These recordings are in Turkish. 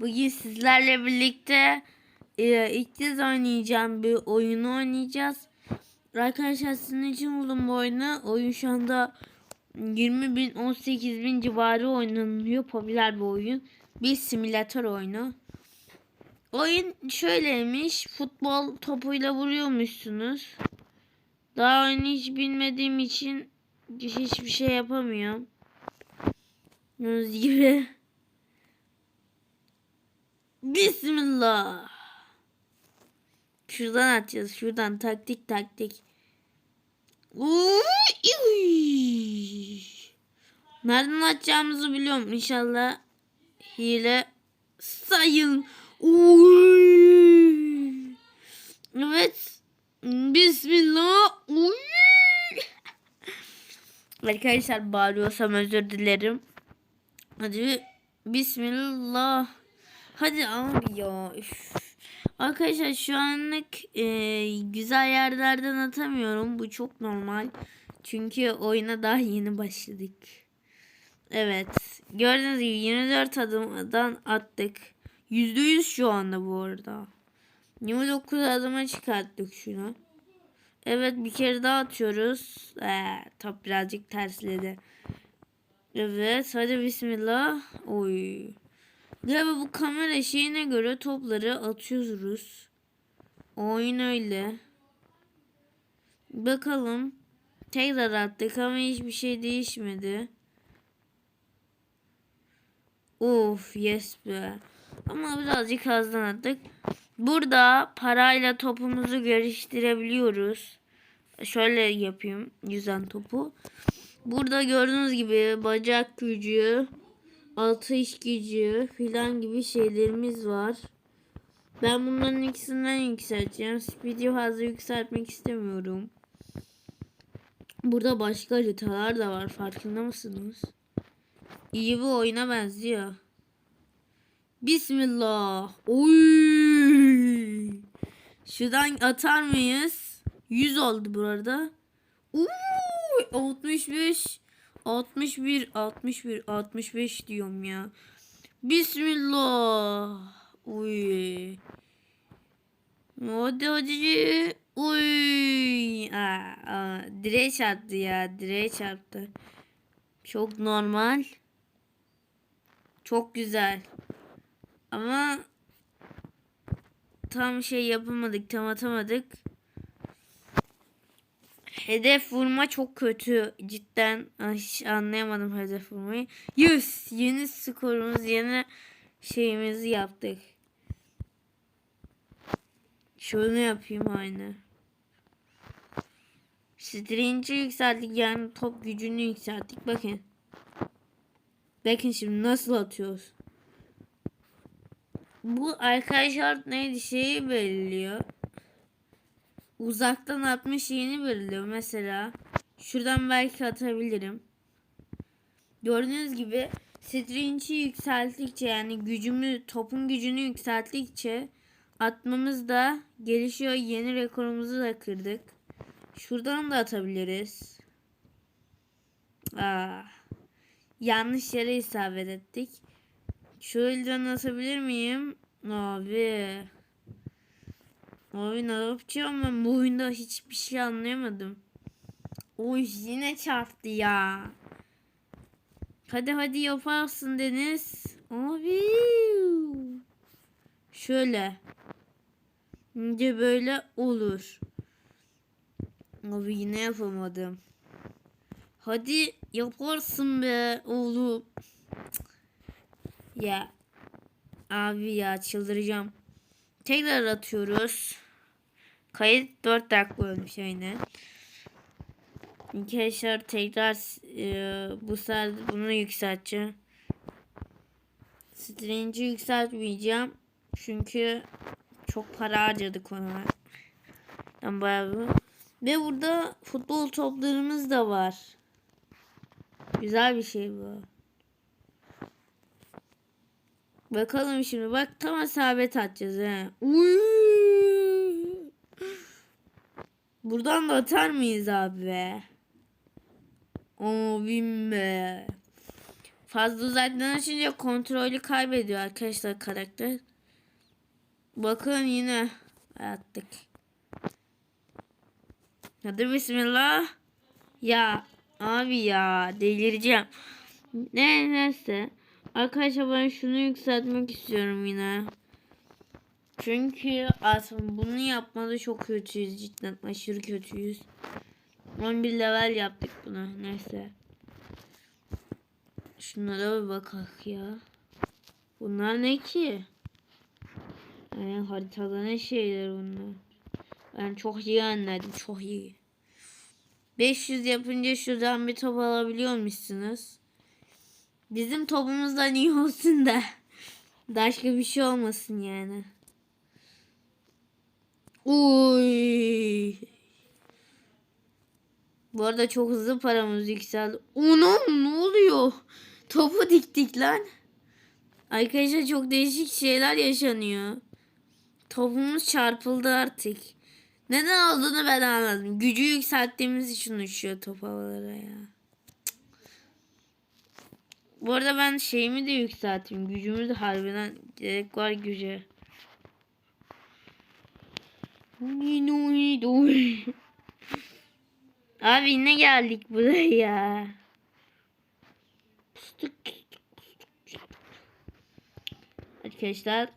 Bugün sizlerle birlikte e, ilk kez oynayacağım bir oyunu oynayacağız. Arkadaşlar sizin için buldum bu oyunu. Oyun şu anda 20 bin 18 bin civarı oynanıyor. Popüler bir oyun. Bir simülatör oyunu. Oyun şöyleymiş. Futbol topuyla vuruyormuşsunuz. Daha oyunu hiç bilmediğim için hiçbir şey yapamıyorum. Gördüğünüz gibi. Bismillah. Şuradan atacağız. Şuradan taktik taktik. Nereden atacağımızı biliyorum. İnşallah hile sayın. Evet. Bismillah. Uy. Arkadaşlar bağırıyorsam özür dilerim. Hadi Bismillah. Hadi abi ya. Üf. Arkadaşlar şu anlık e, güzel yerlerden atamıyorum. Bu çok normal. Çünkü oyuna daha yeni başladık. Evet. Gördüğünüz gibi 24 adımdan attık. %100 şu anda bu arada. 29 adıma çıkarttık şunu. Evet bir kere daha atıyoruz. Ee, top birazcık tersledi. Evet hadi bismillah. Oy. Galiba bu kamera şeyine göre topları atıyoruz. Oyun öyle. Bakalım. Tekrar attık ama hiçbir şey değişmedi. Of yes be. Ama birazcık azdan attık. Burada parayla topumuzu geliştirebiliyoruz. Şöyle yapayım yüzen topu. Burada gördüğünüz gibi bacak gücü, atış gücü filan gibi şeylerimiz var. Ben bunların ikisinden yükselteceğim. Speed'i fazla yükseltmek istemiyorum. Burada başka haritalar da var. Farkında mısınız? İyi bir oyuna benziyor. Bismillah. Oy. Şuradan atar mıyız? 100 oldu burada. Uuu 65 61 61 65 diyorum ya. Bismillah. Uy. Hadi hadi. Uy. Aa, aa, direğe çarptı ya. Direğe çarptı. Çok normal. Çok güzel. Ama tam şey yapamadık. Tam atamadık. Hedef vurma çok kötü. Cidden hiç anlayamadım hedef vurmayı. 100. Yeni skorumuz, yeni şeyimizi yaptık. Şunu yapayım aynı. Stringi yükselttik yani top gücünü yükselttik. Bakın. Bakın şimdi nasıl atıyoruz. Bu arkadaşlar neydi şeyi belirliyor. Uzaktan atma şeyini belirliyor mesela. Şuradan belki atabilirim. Gördüğünüz gibi stringi yükselttikçe yani gücümü topun gücünü yükselttikçe atmamız da gelişiyor. Yeni rekorumuzu da kırdık. Şuradan da atabiliriz. Aa, yanlış yere isabet ettik. Şöyle atabilir miyim? Abi. Abi ne yapacağım ben bu oyunda hiçbir şey anlayamadım. Oy yine çarptı ya. Hadi hadi yaparsın Deniz. Abi. Şöyle. Şimdi böyle olur. Abi yine yapamadım. Hadi yaparsın be oğlum. Ya. Abi ya çıldıracağım. Tekrar atıyoruz. Kayıt 4 dakika olmuş aynen. Arkadaşlar tekrar e, bu sefer bunu yükselteceğim. Strange'i yükseltmeyeceğim. Çünkü çok para harcadık ona. Ben bayağı. Ve burada futbol toplarımız da var. Güzel bir şey bu. Bakalım şimdi. Bak tam isabet atacağız he. Uy. Buradan da atar mıyız abi be? Abim be. Fazla uzaktan açınca kontrolü kaybediyor arkadaşlar karakter. Bakın yine attık. Hadi bismillah. Ya abi ya delireceğim. Ne neyse. Arkadaşlar ben şunu yükseltmek istiyorum yine. Çünkü aslında bunu yapmada çok kötüyüz cidden aşırı kötüyüz. 11 level yaptık bunu neyse. Şunlara bir bakak ya. Bunlar ne ki? Yani haritada ne şeyler bunlar. Ben çok iyi anladım çok iyi. 500 yapınca şuradan bir top alabiliyormuşsunuz. Bizim topumuzdan iyi olsun da. Başka bir şey olmasın yani. Uy. Bu arada çok hızlı paramız yükseldi. Anam ne oluyor? Topu diktik lan. Arkadaşlar çok değişik şeyler yaşanıyor. Topumuz çarpıldı artık. Neden olduğunu ben anladım. Gücü yükselttiğimiz için uçuyor top havalara ya. Bu arada ben şeyimi de yükselteyim. Gücümü de harbiden gerek var güce. Abi yine geldik buraya. Arkadaşlar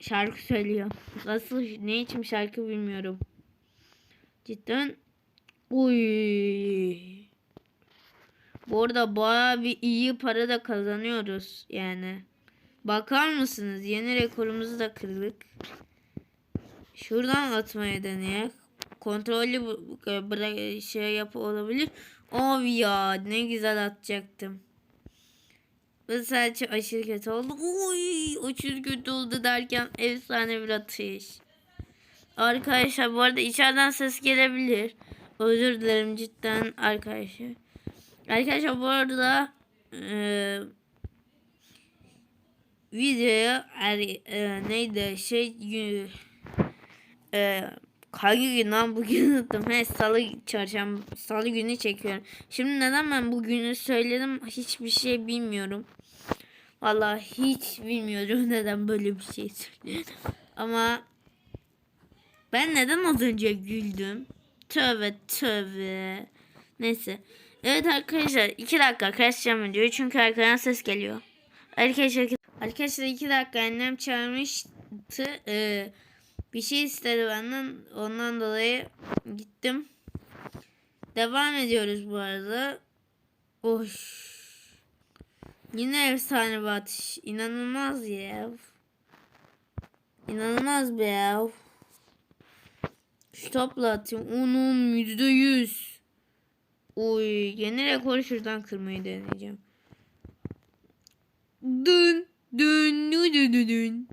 şarkı söylüyor. Nasıl ne için şarkı bilmiyorum. Cidden uy. Bu arada baya bir iyi para da kazanıyoruz yani. Bakar mısınız? Yeni rekorumuzu da kırdık. Şuradan atmaya deneyek. Kontrollü bu- bıra- şey yapı olabilir. Abi ya ne güzel atacaktım. Bu sadece aşırı kötü oldu. Uy, aşırı kötü oldu derken efsane bir atış. Arkadaşlar bu arada içeriden ses gelebilir. Özür dilerim cidden arkadaşlar. Arkadaşlar bu arada e, videoya er, e, neydi şey e, gün lan bugün unuttum. He salı çarşamba salı günü çekiyorum. Şimdi neden ben bugünü söyledim hiçbir şey bilmiyorum. Vallahi hiç bilmiyorum neden böyle bir şey söyledim. Ama ben neden az önce güldüm? Tövbe tövbe. Neyse. Evet arkadaşlar iki dakika kaçacağım videoyu çünkü arkadan ses geliyor. Arkadaşlar, arkadaşlar iki dakika annem çağırmıştı. Ee, bir şey istedi benden. Ondan dolayı gittim. Devam ediyoruz bu arada. Oş. Yine efsane bir atış. İnanılmaz ya. İnanılmaz be ya. Şu topla atayım. Onun yüzde yüz. Oy yeni rekoru şuradan kırmayı deneyeceğim. Dün dün dün dün dün dün.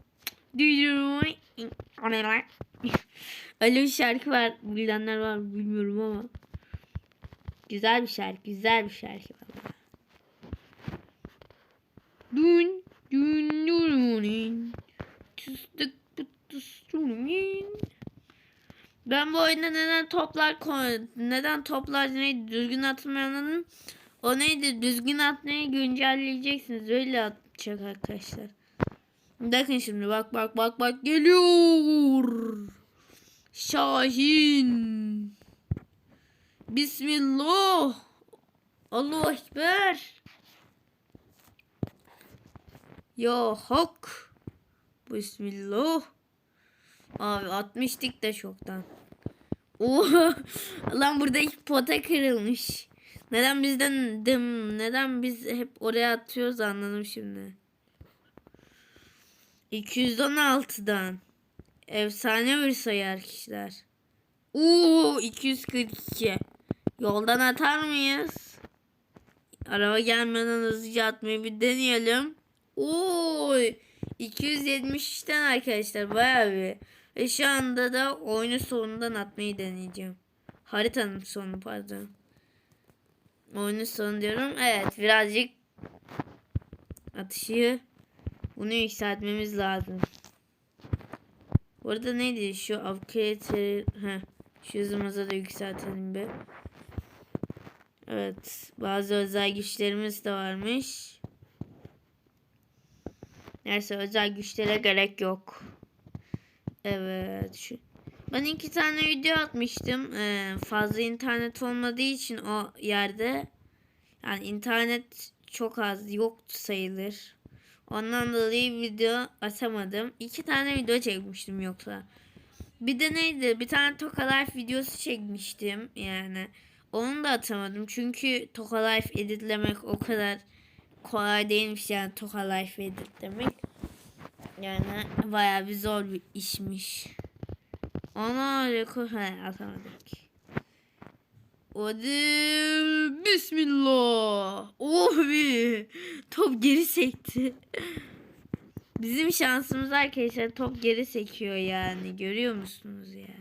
Öyle bir şarkı var. Bilenler var bilmiyorum ama. Güzel bir şarkı. Güzel bir şarkı. Dün dün dün dün. Tıstık pıtıstık. Ben bu oyunda neden toplar neden toplar neydi düzgün atmayı anladım. O neydi düzgün atmayı güncelleyeceksiniz öyle atacak arkadaşlar. Bakın şimdi bak bak bak bak geliyor. Şahin. Bismillah. Allahu Ekber. Ya hak. Bismillah. Abi atmıştık da çoktan. Oo, lan burada ilk pota kırılmış. Neden bizden dım, neden biz hep oraya atıyoruz anladım şimdi. 216'dan. Efsane bir sayı arkadaşlar. Oo 242. Yoldan atar mıyız? Araba gelmeden hızlıca atmayı bir deneyelim. Oy 273'ten arkadaşlar bayağı bir. Şu anda da oyunu sonundan atmayı deneyeceğim. Haritanın sonu pardon. Oyunun sonu diyorum. Evet birazcık atışı bunu yükseltmemiz lazım. Bu neydi şu upgrade ha şu hızımızı da yükseltelim be. Evet bazı özel güçlerimiz de varmış. Neyse özel güçlere gerek yok. Evet. Şu. Ben iki tane video atmıştım. Ee, fazla internet olmadığı için o yerde. Yani internet çok az yoktu sayılır. Ondan dolayı video atamadım. İki tane video çekmiştim yoksa. Bir de neydi? Bir tane Toka Life videosu çekmiştim yani. Onu da atamadım. Çünkü Toka Life editlemek o kadar kolay değilmiş yani Toka Life editlemek. Yani bayağı bir zor bir işmiş. Ona rekor he, atamadık. Hadi bismillah. Oh be. Top geri sekti. Bizim şansımız arkadaşlar top geri sekiyor yani. Görüyor musunuz ya?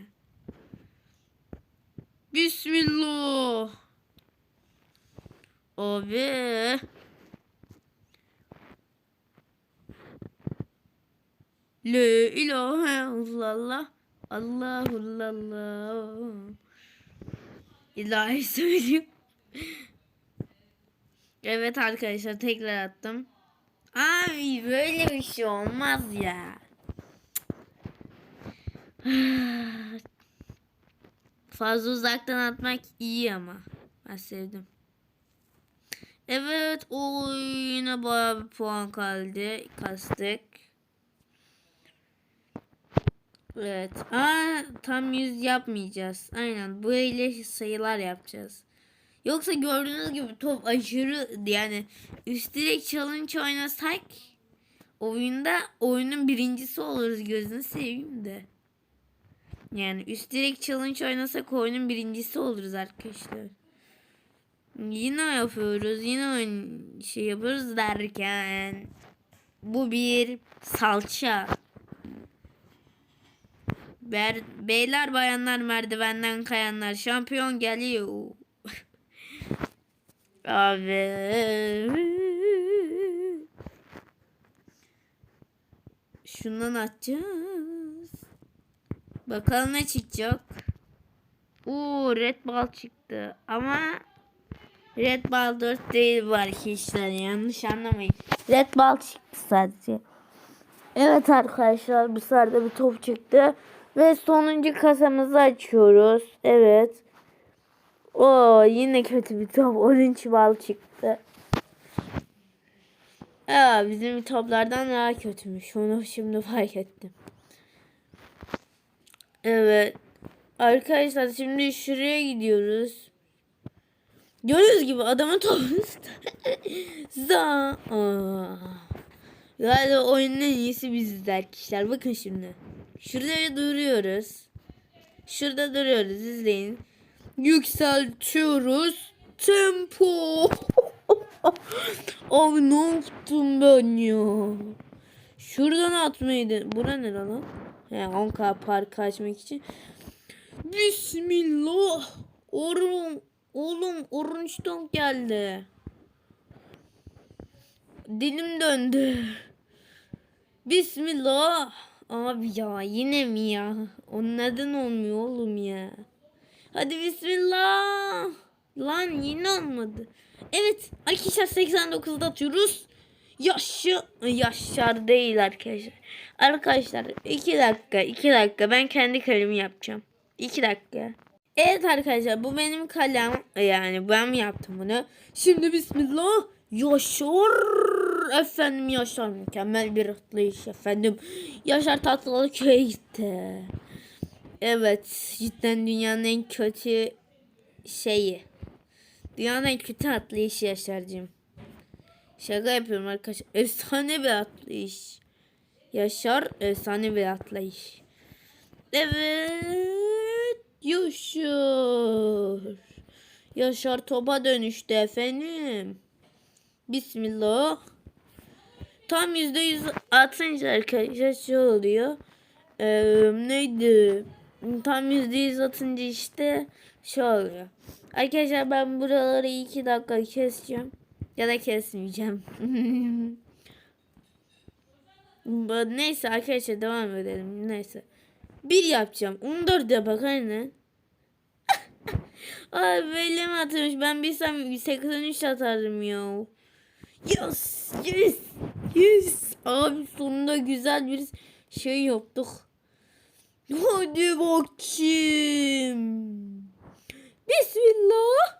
Bismillah. Abi. La ilahe illallah. Allahullallah. İlahi söyleyeyim. Evet arkadaşlar tekrar attım. Abi böyle bir şey olmaz ya. Fazla uzaktan atmak iyi ama. Ben sevdim. Evet o yine bayağı bir puan kaldı. Kastık. Evet. Aa, tam yüz yapmayacağız. Aynen böyle sayılar yapacağız. Yoksa gördüğünüz gibi top aşırı yani üst direk challenge oynasak oyunda oyunun birincisi oluruz gözünü seveyim de. Yani üst direk challenge oynasak oyunun birincisi oluruz arkadaşlar. Yine yapıyoruz. Yine şey yapıyoruz derken bu bir salça. Ber, beyler bayanlar merdivenden kayanlar şampiyon geliyor. Abi. Şundan atacağız. Bakalım ne çıkacak. Oo red ball çıktı. Ama red ball 4 değil bu arkadaşlar. Yanlış anlamayın. Red ball çıktı sadece. Evet arkadaşlar bu sırada bir top çıktı. Ve sonuncu kasamızı açıyoruz. Evet. O yine kötü bir top. 13 bal çıktı. Aa, bizim toplardan daha kötümüş. Onu şimdi fark ettim. Evet. Arkadaşlar şimdi şuraya gidiyoruz. Gördüğünüz gibi adamın topu Za. Galiba oyunun iyisi biziz arkadaşlar. Bakın şimdi. Şurada duruyoruz. Şurada duruyoruz. izleyin. Yükseltiyoruz. Tempo. Abi ne yaptım ben ya? Şuradan atmaydı. Bura ne lan? He 10k park açmak için. Bismillah. Oğlum, oğlum orange donk geldi. Dilim döndü. Bismillah. Abi ya yine mi ya? O neden olmuyor oğlum ya? Hadi bismillah. Lan yine olmadı. Evet arkadaşlar 89'da atıyoruz. Yaşı yaşar değil arkadaşlar. Arkadaşlar 2 dakika 2 dakika ben kendi kalemi yapacağım. 2 dakika. Evet arkadaşlar bu benim kalem yani ben yaptım bunu. Şimdi bismillah Yaşar efendim Yaşar mükemmel bir atlayış efendim. Yaşar tatlılı köye gitti. Evet cidden dünyanın en kötü şeyi. Dünyanın en kötü atlayışı Yaşar'cığım. Şaka yapıyorum arkadaşlar. Efsane bir atlayış. Yaşar efsane bir atlayış. Evet. Yaşar. Yaşar topa dönüştü efendim. Bismillah. Tam yüzde yüz atınca arkadaşlar şey oluyor. Ee, neydi? Tam yüzde yüz atınca işte şey oluyor. Arkadaşlar ben buraları iki dakika keseceğim. Ya da kesmeyeceğim. Neyse arkadaşlar devam edelim. Neyse. Bir yapacağım. 14 yap bak aynen. Ay böyle mi atılmış? Ben bilsem 83 atardım ya. Yes, yes. Yes. Abi sonunda güzel bir şey yaptık. Hadi bakayım. Bismillah.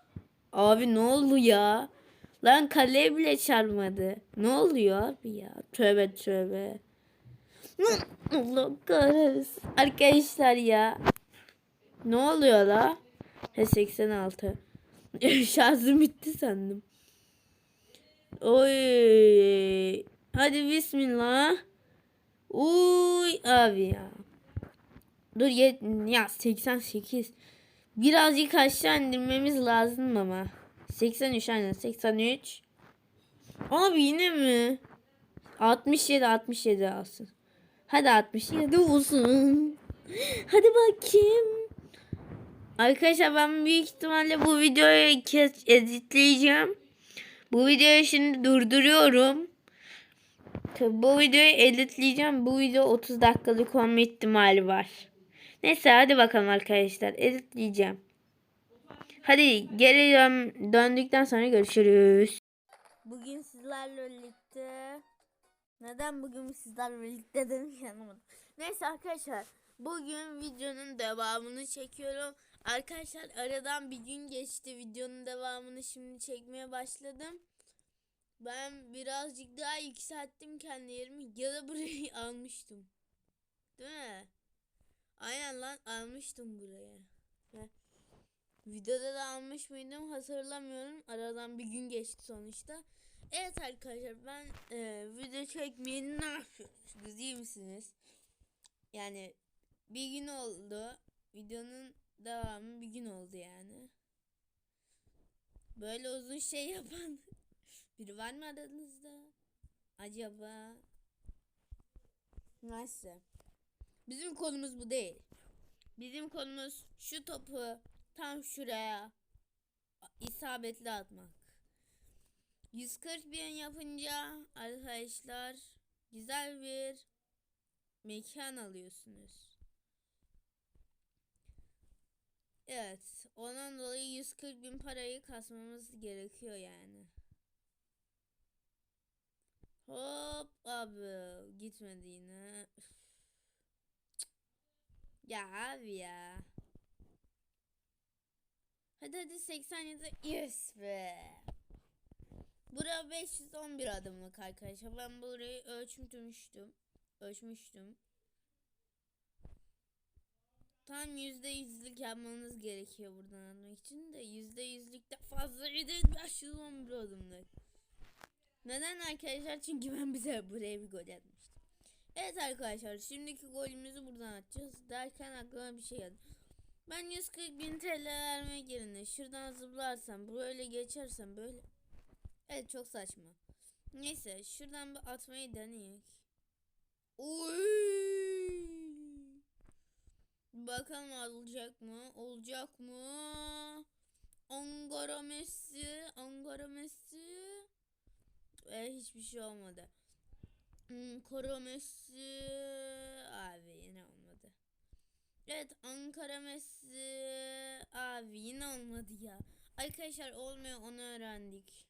Abi ne oldu ya? Lan kaleye bile çarpmadı. Ne oluyor abi ya? Tövbe tövbe. Allah kahretsin. Arkadaşlar ya. Ne oluyor la? He 86. Şarjım bitti sandım. Oy. Hadi bismillah. Uy abi ya. Dur ya, ya 88. Birazcık aşağı indirmemiz lazım ama. 83 aynen 83. Abi yine mi? 67 67 alsın. Hadi 67 olsun. Hadi bakayım. Arkadaşlar ben büyük ihtimalle bu videoyu kez editleyeceğim. Bu videoyu şimdi durduruyorum. Tabii bu videoyu editleyeceğim. Bu video 30 dakikalık olma ihtimali var. Neyse hadi bakalım arkadaşlar. Editleyeceğim. Hadi geri dön- döndükten sonra görüşürüz. Bugün sizlerle birlikte neden bugün sizlerle birlikte dedim ki. Neyse arkadaşlar bugün videonun devamını çekiyorum. Arkadaşlar aradan bir gün geçti videonun devamını şimdi çekmeye başladım. Ben birazcık daha yükselttim kendi yerimi ya da burayı almıştım. Değil mi? Aynen lan almıştım buraya. Heh. Videoda da almış mıydım hatırlamıyorum. Aradan bir gün geçti sonuçta. Evet arkadaşlar ben e, video çekmeyeli ne yapıyorsunuz iyi misiniz? Yani bir gün oldu. Videonun devamı bir gün oldu yani. Böyle uzun şey yapan biri var mı aranızda? Acaba? Neyse. Bizim konumuz bu değil. Bizim konumuz şu topu tam şuraya isabetli atmak. 140 bin yapınca arkadaşlar güzel bir mekan alıyorsunuz. Evet, ondan dolayı 140 bin parayı kasmamız gerekiyor yani. Hop abi gitmedi yine. Ya abi ya. Hadi hadi 87 yes be. Bura 511 adımlık arkadaşlar. Ben burayı ölçmüştüm. Ölçmüştüm. Tam yüzde yüzlük yapmanız gerekiyor buradan almak için de yüzde yüzlükte fazla değil 511 adımlık. Neden arkadaşlar? Çünkü ben bize buraya bir gol atmıştım. Evet arkadaşlar şimdiki golümüzü buradan atacağız. Derken aklıma bir şey geldi. Ben 140 bin TL vermek yerine şuradan zıplarsam böyle geçersem böyle. Evet çok saçma. Neyse şuradan bir atmayı deneyek. Bakalım olacak mı? Olacak mı? Ankara Messi, Ankara Messi. Ve hiçbir şey olmadı. Hmm, Koro Messi. Abi yine olmadı. Evet Ankara Messi. Abi yine olmadı ya. Arkadaşlar olmuyor onu öğrendik.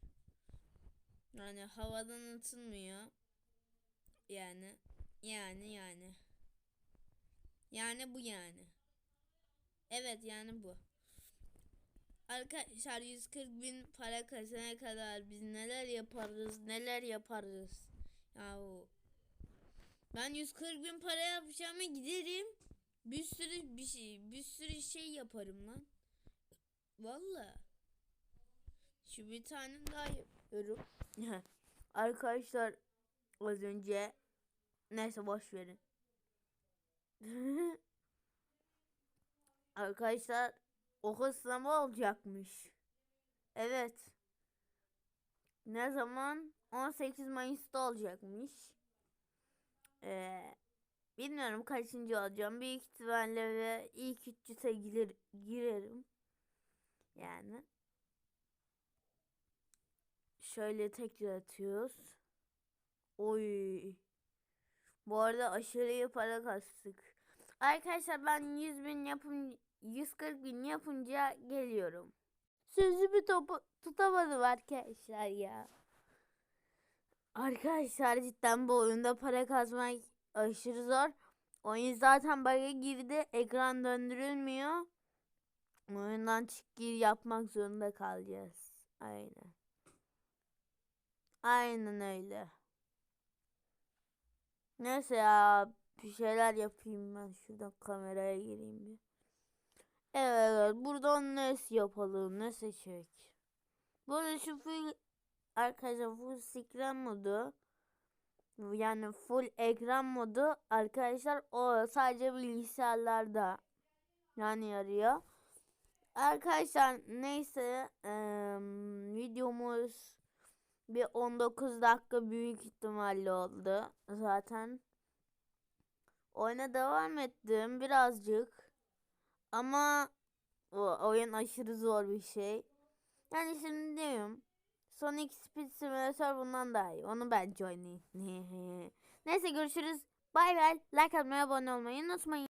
Yani havadan atılmıyor. Yani yani yani. Yani bu yani. Evet yani bu. Arkadaşlar 140 bin para kazana kadar biz neler yaparız neler yaparız. Yahu. Ben 140 bin para yapacağıma giderim. Bir sürü bir şey bir sürü şey yaparım lan. Valla. Şu bir tane daha yapıyorum. Arkadaşlar az önce neyse boş verin. Arkadaşlar okul sınavı olacakmış. Evet. Ne zaman? 18 Mayıs'ta olacakmış. Ee, bilmiyorum kaçıncı olacağım. Büyük ihtimalle ve ilk 300'e girer, girerim. Yani. Şöyle tekrar atıyoruz. Oy. Bu arada aşırı iyi para kastık. Arkadaşlar ben 100 bin yapım 140 bin yapınca geliyorum. Sözümü topu tutamadım arkadaşlar ya. Arkadaşlar cidden bu oyunda para kazmak aşırı zor. Oyun zaten bug'a girdi. Ekran döndürülmüyor. Oyundan çık gir yapmak zorunda kalacağız. Aynen. Aynen öyle. Neyse ya bir şeyler yapayım ben. Şuradan kameraya gireyim bir. Evet buradan ne yapalım ne seçecek. Burada şu full arkadaşlar full screen modu yani full ekran modu arkadaşlar o sadece bilgisayarlarda yani yarıyor. Arkadaşlar neyse eee, videomuz bir 19 dakika büyük ihtimalle oldu zaten. Oyuna devam ettim birazcık. Ama o oyun aşırı zor bir şey. Yani şimdi diyorum. Sonic Speed Simulator bundan daha iyi. Onu bence oynayayım. Neyse görüşürüz. Bay bay. Like atmayı abone olmayı unutmayın.